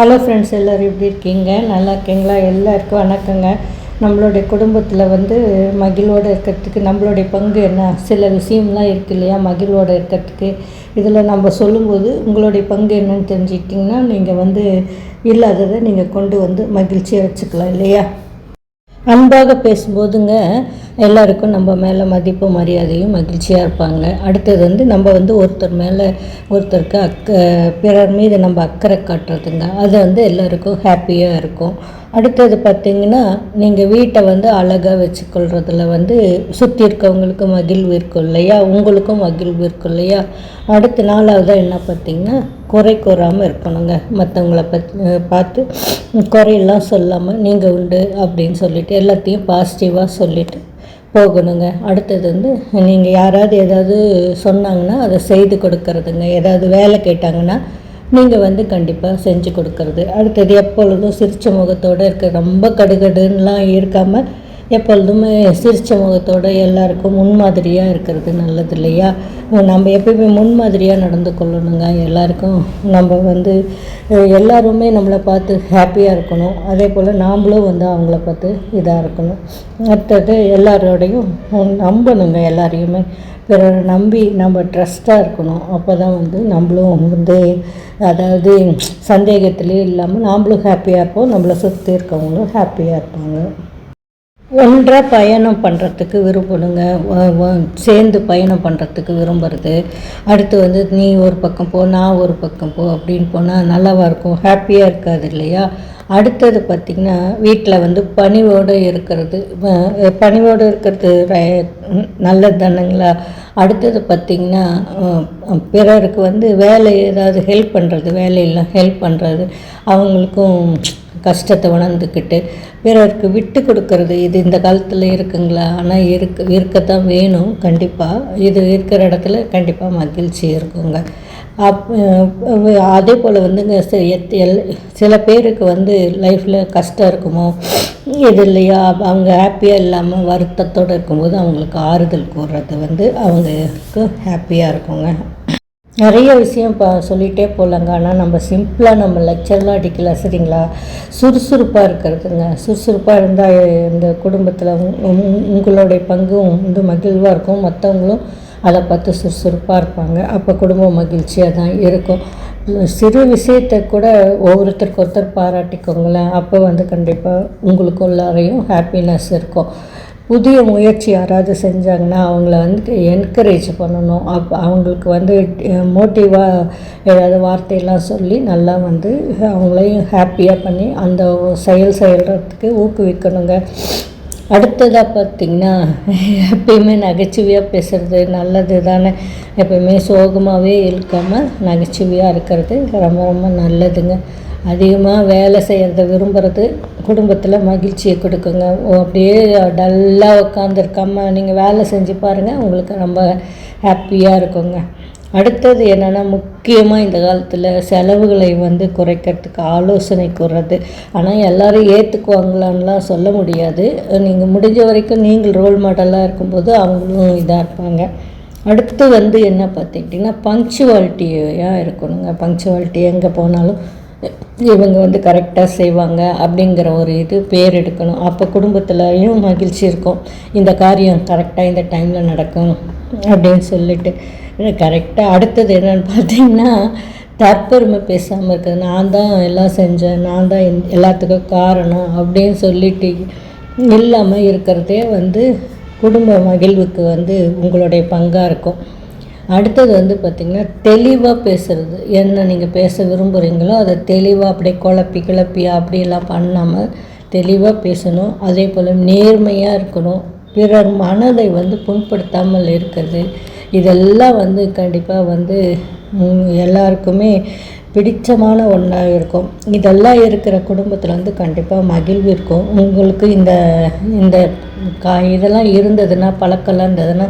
Hello friends எல்லோரும் எப்படி இருக்கீங்க? நல்லா இருக்கீங்களா? எல்லாருக்கும் வணக்கங்க. நம்மளுடைய குடும்பத்தில் வந்து மகிழ்வோடு இருக்கிறதுக்கு நம்மளுடைய பங்கு என்ன? சில விஷயம்லாம் இருக்கு இல்லையா? மகிழ்வோடு இருக்கிறதுக்கு. இதில் நம்ம சொல்லும்போது உங்களுடைய பங்கு என்னன்னு தெரிஞ்சுக்கிட்டிங்கன்னா நீங்கள் வந்து இல்லாததை நீங்கள் கொண்டு வந்து மகிழ்ச்சியாக வச்சுக்கலாம் இல்லையா? அன்பாக பேசும்போதுங்க எல்லாருக்கும் நம்ம மேலே மதிப்பு மரியாதையும் மகிழ்ச்சியாக இருப்பாங்க. அடுத்தது வந்து நம்ம வந்து ஒருத்தர் மேலே ஒருத்தருக்கு அக்க பிறர் மீது நம்ம அக்கறை காட்டுறதுங்க. அது வந்து எல்லாருக்கும் ஹாப்பியாக இருக்கும். அடுத்தது பார்த்திங்கன்னா நீங்கள் வீட்டை வந்து அழகாக வச்சுக்கொள்றதுல வந்து சுற்றி இருக்கவங்களுக்கு மகிழ்வு இருக்கும் இல்லையா? உங்களுக்கும் மகிழ்வு இருக்கும் இல்லையா? அடுத்த நாளாவதாக என்ன பார்த்திங்கன்னா குறை கூறாமல் இருக்கணுங்க. மற்றவங்கள பத் பார்த்து குறையெல்லாம் சொல்லாமல் நீங்கள் உண்டு அப்படின்னு சொல்லிட்டு எல்லாத்தையும் பாசிட்டிவாக சொல்லிவிட்டு போகணுங்க. அடுத்தது வந்து நீங்கள் யாராவது ஏதாவது சொன்னாங்கன்னா அதை செய்து கொடுக்கறதுங்க. ஏதாவது வேலை கேட்டாங்கன்னா நீங்கள் வந்து கண்டிப்பாக செஞ்சு கொடுக்கறது. அடுத்தது எப்பொழுதும் சிரிச்ச முகத்தோடு இருக்க ரொம்ப கடுகடுன்னெலாம் இருக்காமல் எப்பொழுதுமே சிரிச்ச முகத்தோடு எல்லாருக்கும் முன்மாதிரியாக இருக்கிறது நல்லது இல்லையா? நம்ம எப்பயுமே முன்மாதிரியாக நடந்து கொள்ளணுங்க. எல்லாருக்கும் நம்ம வந்து எல்லாருமே நம்மளை பார்த்து ஹாப்பியாக இருக்கணும். அதே போல் நாம்ளும் வந்து அவங்கள பார்த்து இதாக இருக்கணும். அடுத்தது எல்லாரோடையும் நம்பணுங்க எல்லாரையுமே. பிறரை நம்பி நம்ம ட்ரஸ்ட்டாக இருக்கணும். அப்போ தான் வந்து நம்மளும் வந்து அதாவது சந்தேகத்திலே இல்லாமல் நாம்ளும் ஹாப்பியாக இருப்போம். நம்மளை சுற்றி இருக்கவங்களும் ஹாப்பியாக இருப்பாங்க. ஒன்றாக பயணம் பண்ணுறதுக்கு விரும்பணுங்க சேர்ந்து பயணம் பண்ணுறதுக்கு விரும்புறது. அடுத்து வந்து நீ ஒரு பக்கம் போ நான் ஒரு பக்கம் போ அப்படின்னு போனால் நல்லாவா இருக்கும். ஹாப்பியாக இருக்காது இல்லையா? அடுத்தது பார்த்திங்கன்னா வீட்டில் வந்து பணிவோடு இருக்கிறது பணிவோடு இருக்கிறது நல்லது தானுங்களா? அடுத்தது பார்த்திங்கன்னா பிறருக்கு வந்து வேலை ஏதாவது ஹெல்ப் பண்ணுறது வேலையெல்லாம் ஹெல்ப் பண்ணுறது அவங்களுக்கும் கஷ்டத்தை உணர்ந்துக்கிட்டு பிறருக்கு விட்டு கொடுக்கறது இது இந்த காலத்தில் இருக்குங்களா? ஆனால் இருக்க இருக்கத்தான் வேணும். கண்டிப்பாக இது இருக்கிற இடத்துல கண்டிப்பாக மகிழ்ச்சி இருக்குங்க. அப் அதே போல் வந்துங்க சில பேருக்கு வந்து லைஃப்பில் கஷ்டம் இருக்குமோ இது இல்லையா அவங்க ஹாப்பியாக இல்லாமல் வருத்தத்தோடு இருக்கும்போது அவங்களுக்கு ஆறுதல் கூறுறது வந்து அவங்களுக்கு ஹாப்பியாக இருக்குங்க. நிறைய விஷயம் இப்போ சொல்லிகிட்டே போகலாங்க ஆனால் நம்ம சிம்பிளாக நம்ம லெக்சர்லாம் அடிக்கல சரிங்களா? சுறுசுறுப்பாக இருக்கிறதுங்க. சுறுசுறுப்பாக இருந்தால் இந்த குடும்பத்தில் உங்களுடைய பங்கும் வந்து மகிழ்வாக இருக்கும். மற்றவங்களும் அதை பார்த்து சுறுசுறுப்பாக இருப்பாங்க. அப்போ குடும்ப மகிழ்ச்சியாக தான் இருக்கும். சிறு விஷயத்தை கூட ஒவ்வொருத்தருக்கு ஒருத்தர் பாராட்டிக்கோங்களேன். அப்போ வந்து கண்டிப்பாக உங்களுக்கு எல்லாரையும் ஹாப்பினஸ் இருக்கும். புதிய முயற்சி யாராவது செஞ்சாங்கன்னா அவங்கள வந்து என்கரேஜ் பண்ணணும். அப் அவங்களுக்கு வந்து மோட்டிவாக ஏதாவது வார்த்தையெல்லாம் சொல்லி நல்லா வந்து அவங்களையும் ஹாப்பியாக பண்ணி அந்த செயல் செய்கிறதுக்கு ஊக்குவிக்கணுங்க. அடுத்ததாக பார்த்திங்கன்னா எப்பயுமே நகைச்சுவையாக பேசுகிறது நல்லது தானே. எப்பயுமே சோகமாகவே இருக்காமல் நகைச்சுவையாக இருக்கிறது ரொம்ப ரொம்ப நல்லதுங்க. அதிகமாக வேலை செய்கிறத விரும்புகிறது குடும்பத்தில் மகிழ்ச்சியை கொடுக்குங்க. அப்படியே டல்லாக உட்காந்துருக்காமல் நீங்கள் வேலை செஞ்சு பாருங்கள் உங்களுக்கு ரொம்ப ஹாப்பியாக இருக்குங்க. அடுத்தது என்னென்னா முக்கியமாக இந்த காலத்தில் செலவுகளை வந்து குறைக்கிறதுக்கு ஆலோசனை கூறுறது. ஆனால் எல்லோரும் ஏற்றுக்குவாங்களான்லாம் சொல்ல முடியாது. நீங்கள் முடிஞ்ச வரைக்கும் நீங்கள் ரோல் மாடலாக இருக்கும்போது அவங்களும் இதாக இருப்பாங்க. அடுத்து வந்து என்ன பார்த்துக்கிட்டிங்கன்னா பங்க்சுவாலிட்டியாக இருக்கணுங்க. பங்க்சுவாலிட்டி எங்கே போனாலும் இவங்க வந்து கரெக்டாக செய்வாங்க அப்படிங்கிற ஒரு இது பேர் எடுக்கணும். அப்போ குடும்பத்துலேயும் மகிழ்ச்சி இருக்கும். இந்த காரியம் கரெக்டாக இந்த டைமில் நடக்கும். அப்படின்னு சொல்லிட்டு. கரெக்டாக அடுத்தது என்னென்னு பார்த்தீங்கன்னா தற்பெருமை பேசாமல் இருக்கிறது. நான் தான் எல்லாம் செஞ்சேன். நான் தான் எல்லாத்துக்கும் காரணம் அப்படின்னு சொல்லிட்டு இல்லாமல் இருக்கிறதே வந்து குடும்ப மகிழ்வுக்கு வந்து உங்களுடைய பங்காக இருக்கும். அடுத்தது வந்து பார்த்திங்கன்னா தெளிவாக பேசுகிறது என்ன நீங்கள் பேச விரும்புகிறீங்களோ அதை தெளிவாக அப்படியே குழப்பி கிளப்பி அப்படியெல்லாம் பண்ணாமல் தெளிவாக பேசணும். அதே போல் நேர்மையாக இருக்கணும். பிறர் மனதை வந்து புண்படுத்தாமல் இருக்கிறது. இதெல்லாம் வந்து கண்டிப்பாக வந்து எல்லாருக்குமே பிடிச்சமான ஒன்றாக இருக்கும். இதெல்லாம் இருக்கிற குடும்பத்தில் வந்து கண்டிப்பாக மகிழ்வு இருக்கும். உங்களுக்கு இந்த இந்த கா இதெல்லாம் இருந்ததுன்னா பழக்கம்லாம் இருந்ததுன்னா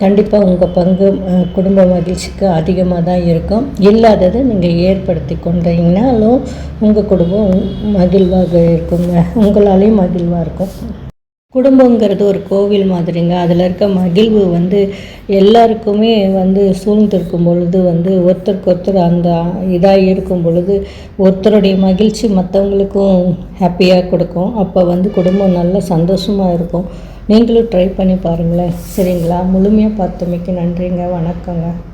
கண்டிப்பாக உங்கள் பங்கு குடும்ப மகிழ்ச்சிக்கு அதிகமாக தான் இருக்கும். இல்லாததை நீங்கள் ஏற்படுத்தி கொண்டீங்கனாலும் உங்கள் குடும்பம் மகிழ்வாக இருக்குங்க. உங்களாலேயும் மகிழ்வாக இருக்கும். குடும்பங்கிறது ஒரு கோவில் மாதிரிங்க. அதில் இருக்க மகிழ்வு வந்து எல்லாருக்குமே வந்து சூழ்ந்திருக்கும் பொழுது வந்து ஒருத்தருக்கு ஒருத்தர் அந்த இதாக இருக்கும் பொழுது ஒருத்தருடைய மகிழ்ச்சி மற்றவங்களுக்கும் ஹாப்பியாக கொடுக்கும். அப்போ வந்து குடும்பம் நல்ல சந்தோஷமாக இருக்கும். நீங்களும் ட்ரை பண்ணி பாருங்களேன். சரிங்களா? முழுமையாக பார்த்தமைக்கு நன்றிங்க. வணக்கங்க.